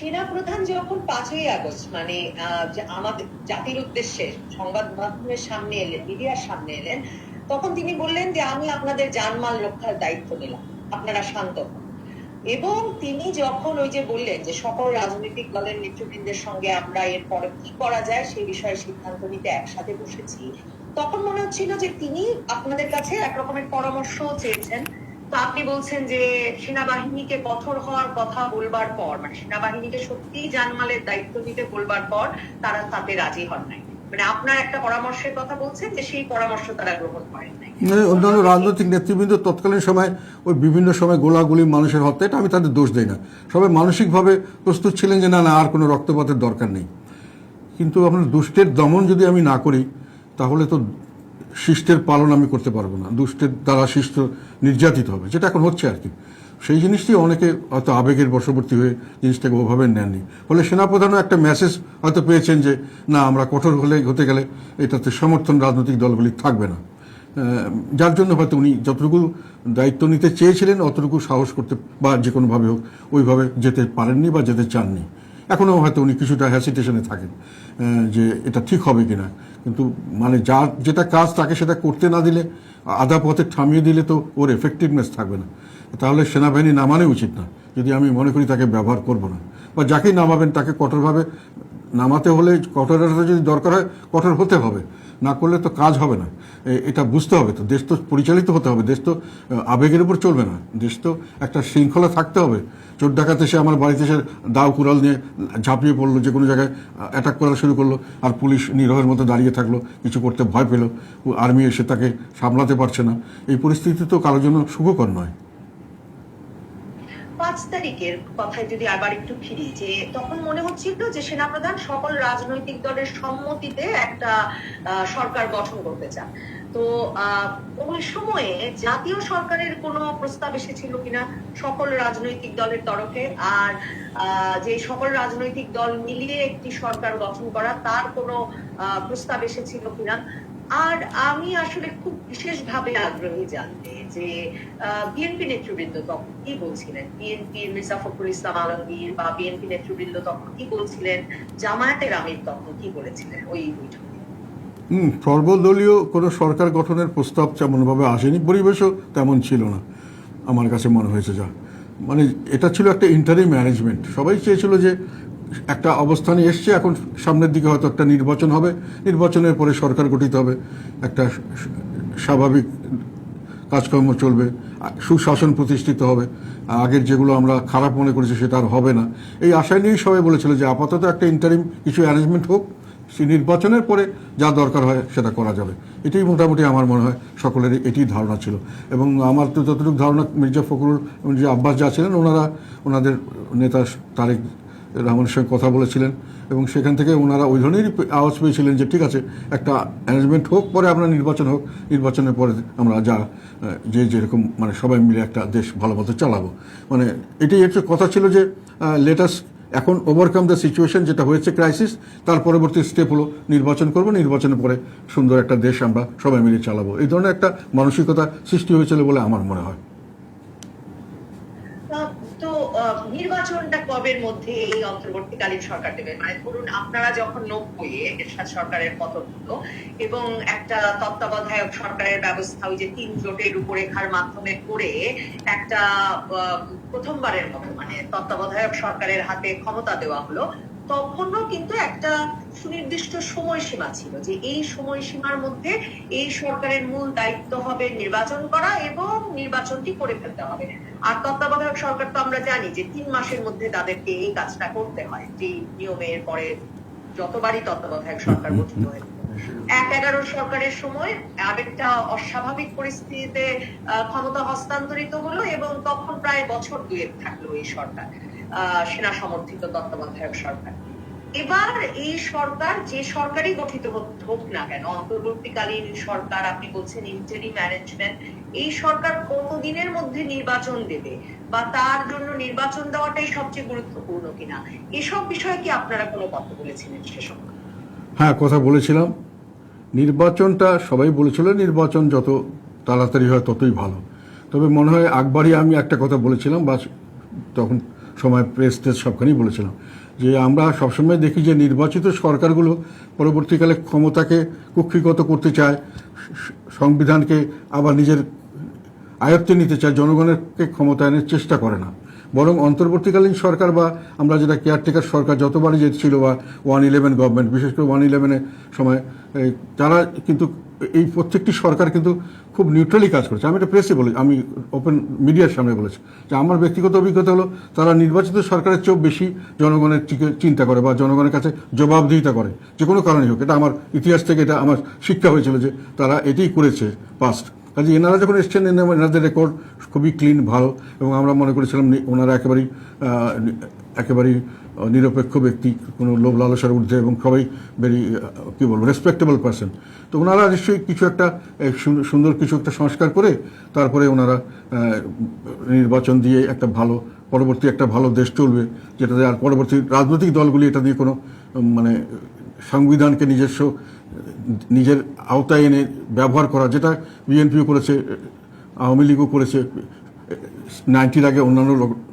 সেনা প্রধান যখন পাঁচই আগস্ট মানে আমাদের জাতির উদ্দেশ্যে সংবাদ মাধ্যমের সামনে এলেন, মিডিয়ার সামনে এলেন, তখন তিনি বললেন যে, আমি আপনাদের জানমাল রক্ষার দায়িত্ব নিলাম। আপনারা শান্ত হন। এবং তিনি যখন ওই যে বললেন যে, সকল রাজনৈতিক দলের নেতৃবৃন্দের সঙ্গে আমরা এরপরে কি করা যায়, সেই বিষয়ে সিদ্ধান্ত নিতে একসাথে বসেছি, তখন মনে হচ্ছিল যে, তিনি আপনাদের কাছে একরকমের পরামর্শ চেয়েছেন। তো আপনি বলছেন যে সেনাবাহিনীকে কঠোর হওয়ার কথা বলবার পর মানে সেনাবাহিনীকে সত্যিই জানমালের দায়িত্ব দিতে বলবার পর তারা তাতে রাজি হন নাই। মানে আপনার একটা পরামর্শের কথা বলছেন যে সেই পরামর্শ তারা গ্রহণ করেন অন্যান্য রাজনৈতিক নেতৃবৃন্দ তৎকালীন সময় ওই বিভিন্ন সময় গোলাগুলি মানুষের হত্যা, এটা আমি তাদের দোষ দিই না। সবাই মানসিকভাবে প্রস্তুত ছিলেন যে না না, আর কোনো রক্তপাতের দরকার নেই। কিন্তু আপনার দুষ্টের দমন যদি আমি না করি, তাহলে তো শিষ্টের পালন আমি করতে পারব না। দুষ্টের দ্বারা শিষ্ট নির্যাতিত হবে, যেটা এখন হচ্ছে আর কি। সেই জিনিসটি অনেকে হয়তো আবেগের বশবর্তী হয়ে জিনিসটাকে ওভাবে নেননি। ফলে সেনাপ্রধানও একটা মেসেজ হয়তো পেয়েছেন যে, না, আমরা কঠোর হলে হতে গেলে এটাতে সমর্থন রাজনৈতিক দলগুলি থাকবে না। যার জন্য হয়তো উনি যতটুকু দায়িত্ব নিতে চেয়েছিলেন, অতটুকু সাহস করতে বা যে কোনোভাবে হোক ওইভাবে যেতে পারেননি বা যেতে চাননি। এখনও হয়তো উনি কিছুটা হ্যাসিটেশনে থাকেন যে এটা ঠিক হবে কিনা। কিন্তু মানে যা, যেটা কাজ তাকে সেটা করতে না দিলে, আধা পথে থামিয়ে দিলে তো ওর এফেক্টিভনেস থাকবে না। তাহলে সেনাবাহিনী নামানো উচিত না। যদি আমি মনে করি তাকে ব্যবহার করব না, বা যাকেই নামাবেন তাকে কঠোরভাবে নামাতে হলে কঠোরতা যদি দরকার হয়, কঠোর হতে হবে। না করলে তো কাজ হবে না। এটা বুঝতে হবে তো। দেশ তো পরিচালিত হতে হবে। দেশ তো আবেগের উপর চলবে না। দেশ তো একটা শৃঙ্খলা থাকতে হবে। চোর ডাকাতে সে আমার বাড়িতে এসে দাও কুড়াল নিয়ে ঝাঁপিয়ে পড়ল, যে কোনো জায়গায় অ্যাটাক করা শুরু করল। আর পুলিশ নিরহের মতো দাঁড়িয়ে থাকল, কিছু করতে ভয় পেল। আর্মি এসে তাকে সামলাতে পারছে না। এই পরিস্থিতি তো কারোর জন্য সুখকর নয়। পাঁচ তারিখের কথায় যদি আবার একটু ফিরি, যে তখন মনে হচ্ছিল যে সেনাপ্রধান সকল রাজনৈতিক দলের সম্মতিতে একটা সরকার গঠন করতে চান। তো ওই সময়ে জাতীয় সরকারের কোনো প্রস্তাব এসেছিল কিনা সকল রাজনৈতিক দলের তরফে? আর যে সকল রাজনৈতিক দল মিলিয়ে একটি সরকার গঠন করা, তার কোনো প্রস্তাব এসেছিল কিনা? আর আমি আসলে খুব বিশেষভাবে আগ্রহী জানতে যে বিএনপি নেতৃবৃন্দ তখন কি বলছিলেন? বিএনপির মির্জা ফখরুল ইসলাম আলমগীর বা বিএনপি নেতৃবৃন্দ তখন কি বলছিলেন? জামায়াতের আমির তখন কি বলেছিলেন ওই বৈঠকে? হুম, সর্বদলীয় কোনো সরকার গঠনের প্রস্তাব তেমনভাবে আসেনি, পরিবেশও তেমন ছিল না, আমার কাছে মনে হয়েছে যা। মানে এটা ছিল একটা ইন্টারি ম্যানেজমেন্ট সবাই চেয়েছিল যে একটা অবস্থানে এসছে, এখন সামনের দিকে হয়তো একটা নির্বাচন হবে। নির্বাচনের পরে সরকার গঠিত হবে। একটা স্বাভাবিক কাজকর্ম চলবে, সুশাসন প্রতিষ্ঠিত হবে। আগের যেগুলো আমরা খারাপ মনে করেছি সেটা আর হবে না। এই আশায় নিয়েই সবাই বলেছিল যে আপাতত একটা ইন্টারিম কিছু অ্যারেঞ্জমেন্ট হোক সেই নির্বাচনের পরে যা দরকার হয় সেটা করা যাবে। এটাই মোটামুটি আমার মনে হয় সকলের এটি ধারণা ছিল। এবং আমার তো যতটুকু ধারণা মির্জা ফখরুল যে আব্বাস যা ছিলেন, ওনারা, ওনাদের নেতা তারেক রহমানের সঙ্গে কথা বলেছিলেন এবং সেখান থেকে ওনারা ওই ধরনেরই আওয়াজ পেয়েছিলেন যে, ঠিক আছে, একটা অ্যারেঞ্জমেন্ট হোক, পরে আমরা নির্বাচন হোক, নির্বাচনের পরে আমরা যা যে যেরকম মানে সবাই মিলে একটা দেশ ভালো মতো চালাবো। মানে এটাই হচ্ছে কথা ছিল যে লেটাস এখন ওভারকাম দ্য সিচুয়েশন যেটা হয়েছে ক্রাইসিস তার পরবর্তী স্টেপ হলো নির্বাচন করব, নির্বাচনের পরে সুন্দর একটা দেশ আমরা সবাই মিলে চালাবো। এই ধরনের একটা মানসিকতা সৃষ্টি হয়েছিল বলে আমার মনে হয়। কবের মধ্যে এই অন্তর্বর্তীকালীন সরকার দেবে। মানে ধরুন আপনারা যখন নব্বই এরশাদ সরকারের পতন হলো এবং একটা তত্ত্বাবধায়ক সরকারের ব্যবস্থা ওই যে তিন জোটের রূপরেখার মাধ্যমে করে একটা প্রথমবারের মতো মানে তত্ত্বাবধায়ক সরকারের হাতে ক্ষমতা দেওয়া হলো তখনও কিন্তু একটা সুনির্দিষ্ট সময়সীমা ছিল যে এই সময়সীমার মধ্যে এই সরকারের মূল দায়িত্ব হবে নির্বাচন করা এবং নির্বাচনটি করে ফেলতে হবে। আর তত্ত্বাবধায়ক সরকার তো আমরা জানি যে তিন মাসের মধ্যে তাদেরকে এই কাজটা করতে হয়। যে নিয়মের পরে যতবারই তত্ত্বাবধায়ক সরকার গঠিত হয় এক এগারো সরকারের সময় আরেকটা অস্বাভাবিক পরিস্থিতিতে ক্ষমতা হস্তান্তরিত হলো এবং তখন প্রায় বছর দুয়েক থাকল এই সরকার। সেনা সমর্থিত তত্ত্বাবধায়ক সরকার। এবার এই সরকার, যে সরকারই গঠিত হোক- না কেন, অন্তর্বর্তীকালীন সরকার, আপনি বলছেন ইন্টারি ম্যানেজমেন্ট এই সরকার কতদিনের মধ্যে নির্বাচন দেবে বা তার জন্য নির্বাচন দেওয়াটাই সবচেয়ে গুরুত্বপূর্ণ কিনা, এসব বিষয়ে কি আপনারা কোনো কথা বলেছিলেন সে হ্যাঁ কথা বলেছিলাম। নির্বাচনটা, সবাই বলেছিল নির্বাচন যত তাড়াতাড়ি হয় ততই ভালো। তবে মনে হয় আকবারই আমি একটা কথা বলেছিলাম বা তখন সময় প্রেস টেস সবখানেই বলেছিলাম। যে আমরা সবসময় দেখি যে নির্বাচিত সরকারগুলো পরবর্তীকালে ক্ষমতাকে কুক্ষিগত করতে চায়, সংবিধানকে আবার নিজের আয়ত্তে নিতে চায়, জনগণেরকে ক্ষমতায়নের চেষ্টা করে না। বরং অন্তর্বর্তীকালীন সরকার বা আমরা যেটা কেয়ারটেকার সরকার যতবারই যে ছিল বা ওয়ান ইলেভেন গভর্নমেন্ট বিশেষ করে ওয়ান ইলেভেনের সময় তারা কিন্তু এই প্রত্যেকটি সরকার কিন্তু খুব নিউট্রালি কাজ করেছে। আমি এটা প্রেসে বলি আমি ওপেন মিডিয়ার সামনে বলেছি যে আমার ব্যক্তিগত অভিজ্ঞতা হলো, তারা নির্বাচিত সরকারের চেয়েও বেশি জনগণের চিন্তা করে বা জনগণের কাছে জবাবদিহিতা করে, যে কোনো কারণেই হোক। এটা আমার ইতিহাস থেকে এটা আমার শিক্ষা হয়েছিল যে তারা এটাই করেছে পাস্ট কাজে এনারা যখন এসছেন এনা- এনাদের রেকর্ড খুবই ক্লিন ভালো, এবং আমরা মনে করেছিলাম ওনারা একেবারেই একেবারেই নিরপেক্ষ ব্যক্তি, কোনো লোভ লালসার ঊর্ধ্বে এবং সবাই ভেরি কী বলব রেসপেক্টেবল পার্সন তো ওনারা নিশ্চয়ই কিছু একটা সুন্দর কিছু একটা সংস্কার করে তারপরে ওনারা নির্বাচন দিয়ে একটা ভালো, পরবর্তী একটা ভালো দেশ চলবে, যেটাতে আর পরবর্তী রাজনৈতিক দলগুলি এটা দিয়ে কোনো মানে সংবিধানকে নিজস্ব, নিজের আওতায় এনে ব্যবহার করা, যেটা বিএনপিও করেছে, আওয়ামী লীগও করেছে নাইনটির আগে অন্যান্য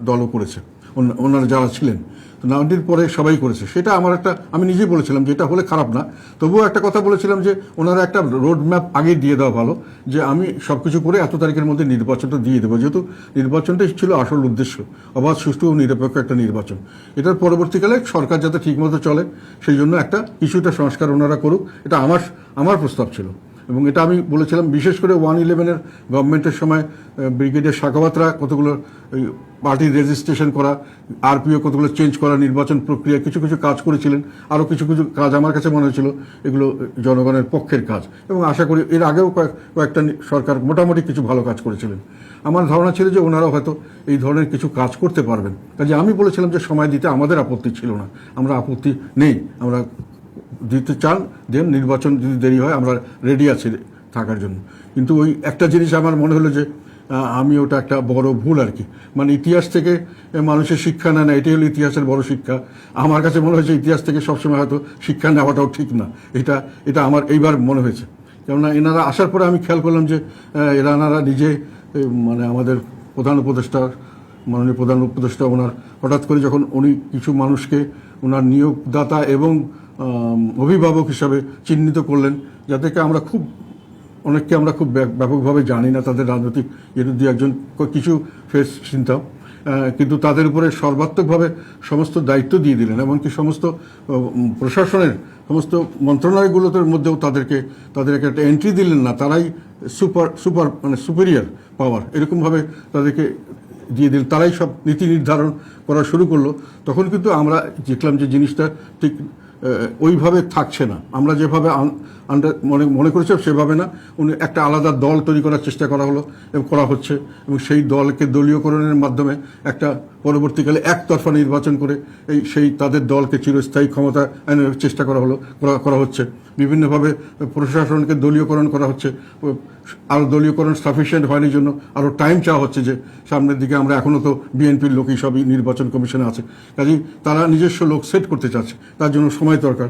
দলও করেছে। অন্যান্য যারা ছিলেন। তো নাইনটির পরে সবাই করেছে। সেটা আমার একটা আমি নিজেই বলেছিলাম যে এটা হলে খারাপ না। তবুও একটা কথা বলেছিলাম যে ওনারা একটা রোড ম্যাপ আগে দিয়ে দেওয়া ভালো, যে আমি সব কিছু করে এত তারিখের মধ্যে নির্বাচনটা দিয়ে দেবো। যেহেতু নির্বাচনটাই ছিল আসল উদ্দেশ্য। অবাধ, সুষ্ঠু ও নিরপেক্ষ একটা নির্বাচন। এটার পরবর্তীকালে সরকার যাতে ঠিকমতো চলে, সেই জন্য একটা কিছুটা সংস্কার ওনারা করুক, এটা আমার আমার প্রস্তাব ছিল। এবং এটা আমি বলেছিলাম, বিশেষ করে ওয়ান ইলেভেনের গভর্নমেন্টের সময় ব্রিগেডিয়ার শাখাবাতরা কতগুলো পার্টি রেজিস্ট্রেশন করা, আরপিও কতগুলো চেঞ্জ করা, নির্বাচন প্রক্রিয়া, কিছু কিছু কাজ করেছিলেন, আরও কিছু কিছু কাজ আমার কাছে মনে হয়েছিল, এগুলো জনগণের পক্ষের কাজ। এবং আশা করি এর আগেও কয়েক, কয়েকটা সরকার মোটামুটি কিছু ভালো কাজ করেছিলেন। আমার ধারণা ছিল যে ওনারা হয়তো এই ধরনের কিছু কাজ করতে পারবেন। কাজে আমি বলেছিলাম যে সময় দিতে আমাদের আপত্তি ছিল না। আমরা আপত্তি নেই। আমরা দিতে চান, দেন নির্বাচন যদি দেরি হয়, আমরা রেডি আছি থাকার জন্য। কিন্তু ওই একটা জিনিস আমার মনে হলো যে আমি ওটা একটা বড় ভুল আর কি। মানে ইতিহাস থেকে মানুষের শিক্ষা নেয় না, এটাই হলো ইতিহাসের বড় শিক্ষা। আমার কাছে মনে হয়েছে ইতিহাস থেকে সবসময় হয়তো শিক্ষা নেওয়াটাও ঠিক না। এটা এটা আমার এইবার মনে হয়েছে। কেননা এনারা আসার পরে আমি খেয়াল করলাম যে এনারা নিজে মানে আমাদের প্রধান উপদেষ্টা, মাননীয় প্রধান উপদেষ্টা ওনার, হঠাৎ করে যখন উনি কিছু মানুষকে, ওনার নিয়োগদাতা এবং অভিভাবক হিসাবে চিহ্নিত করলেন যাদেরকে আমরা খুব, অনেককে আমরা খুব ব্যাপ- ব্যাপকভাবে জানি না তাদের রাজনৈতিক এর দিয়ে একজন কিছু ফেস চিন্তাম কিন্তু তাদের উপরে সর্বাত্মকভাবে সমস্ত দায়িত্ব দিয়ে দিলেন, এমনকি সমস্ত প্রশাসনের সমস্ত মন্ত্রণালয়গুলোর মধ্যেও তাদেরকে তাদেরকে একটা এন্ট্রি দিলেন না, তারাই সুপার সুপার মানে সুপেরিয়ার পাওয়ার এরকমভাবে তাদেরকে দিয়ে দিল তারাই সব নীতি নির্ধারণ করা শুরু করল। তখন কিন্তু আমরা দেখলাম যে জিনিসটা ঠিক ওইভাবে থাকছে না। আমরা যেভাবে আন্ডার মনে মনে করেছিলাম সেভাবে না। উনি একটা আলাদা দল তৈরি করার চেষ্টা করা হলো এবং করা হচ্ছে এবং সেই দলকে দলীয়করণের মাধ্যমে একটা পরবর্তীকালে একতরফা নির্বাচন করে এই সেই তাদের দলকে চিরস্থায়ী ক্ষমতা আনার চেষ্টা করা হলো, করা- করা হচ্ছে। বিভিন্নভাবে প্রশাসনকে দলীয়করণ করা হচ্ছে। আরও দলীয়করণ সাফিসিয়েন্ট হয়নি জন্য আরও টাইম চাওয়া হচ্ছে যে সামনের দিকে আমরা এখনও তো বিএনপির লোকই সবই নির্বাচন কমিশনে আছে। কাজেই তারা নিজস্ব লোক সেট করতে চাচ্ছে। তার জন্য সময় দরকার।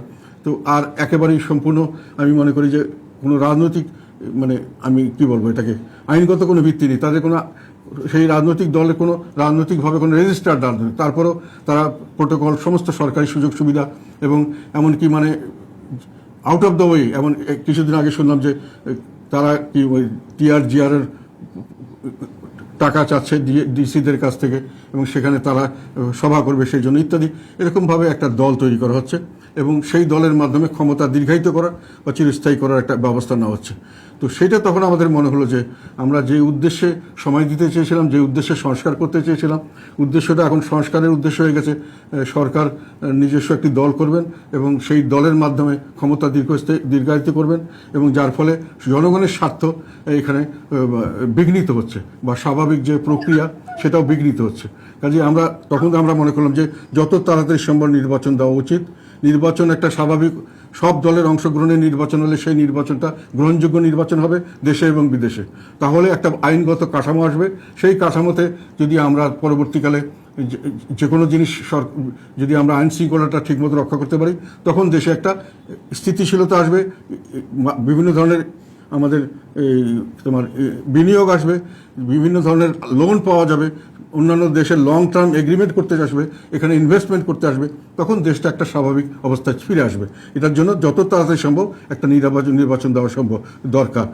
তো আর একেবারেই সম্পূর্ণ আমি মনে করি যে কোনো রাজনৈতিক মানে আমি কি বলব এটাকে, আইনগত কোনো ভিত্তি নেই। তাদের কোনো, সেই রাজনৈতিক দলের কোনো রাজনৈতিকভাবে কোনো রেজিস্টার্ড নেই তারপরেও তারা প্রোটোকল, সমস্ত সরকারি সুযোগ সুবিধা এবং এমনকি মানে আউট অফ দ্য ওয়ে এমন কিছুদিন আগে শুনলাম যে তারা কি ওই টিআরজিআর এর টাকা চাচ্ছে ডিসিদের কাছ থেকে এবং সেখানে তারা সভা করবে সেই জন্য ইত্যাদি। এরকমভাবে একটা দল তৈরি করা হচ্ছে এবং সেই দলের মাধ্যমে ক্ষমতা দীর্ঘায়িত করা বা চিরস্থায়ী করার একটা ব্যবস্থা নেওয়া হচ্ছে। তো সেটা তখন আমাদের মনে হলো যে আমরা যে উদ্দেশ্যে সময় দিতে চেয়েছিলাম, যে উদ্দেশ্যে সংস্কার করতে চেয়েছিলাম, উদ্দেশ্যটা এখন সংস্কারের উদ্দেশ্য হয়ে গেছে। সরকার নিজস্ব একটি দল করবেন এবং সেই দলের মাধ্যমে ক্ষমতা দীর্ঘস্থায়ী দীর্ঘায়িত করবেন এবং যার ফলে জনগণের স্বার্থ এখানে বিঘ্নিত হচ্ছে বা স্বাভাবিক যে প্রক্রিয়া সেটাও বিঘ্নিত হচ্ছে। কাজে আমরা, তখন আমরা মনে করলাম যে যত তাড়াতাড়ি সম্ভব নির্বাচন দেওয়া উচিত। নির্বাচন একটা স্বাভাবিক, সব দলের অংশগ্রহণের নির্বাচন হলে সেই নির্বাচনটা গ্রহণযোগ্য নির্বাচন হবে দেশে এবং বিদেশে। তাহলে একটা আইনগত কাঠামো আসবে। সেই কাঠামোতে যদি আমরা পরবর্তীকালে যে- কোনো জিনিস যদি আমরা আইন শৃঙ্খলাটা ঠিকমতো রক্ষা করতে পারি, তখন দেশে একটা স্থিতিশীলতা আসবে। বিভিন্ন ধরনের আমাদের এই তোমার বিনিয়োগ আসবে, বিভিন্ন ধরনের লোন পাওয়া যাবে, অন্যান্য দেশের লং টার্ম এগ্রিমেন্ট করতে আসবে, এখানে ইনভেস্টমেন্ট করতে আসবে, তখন দেশটা একটা স্বাভাবিক অবস্থায় ফিরে আসবে। এটার জন্য যত তাড়াতাড়ি সম্ভব একটা নির্বাচন নির্বাচন দেওয়া সম্ভব, দরকার।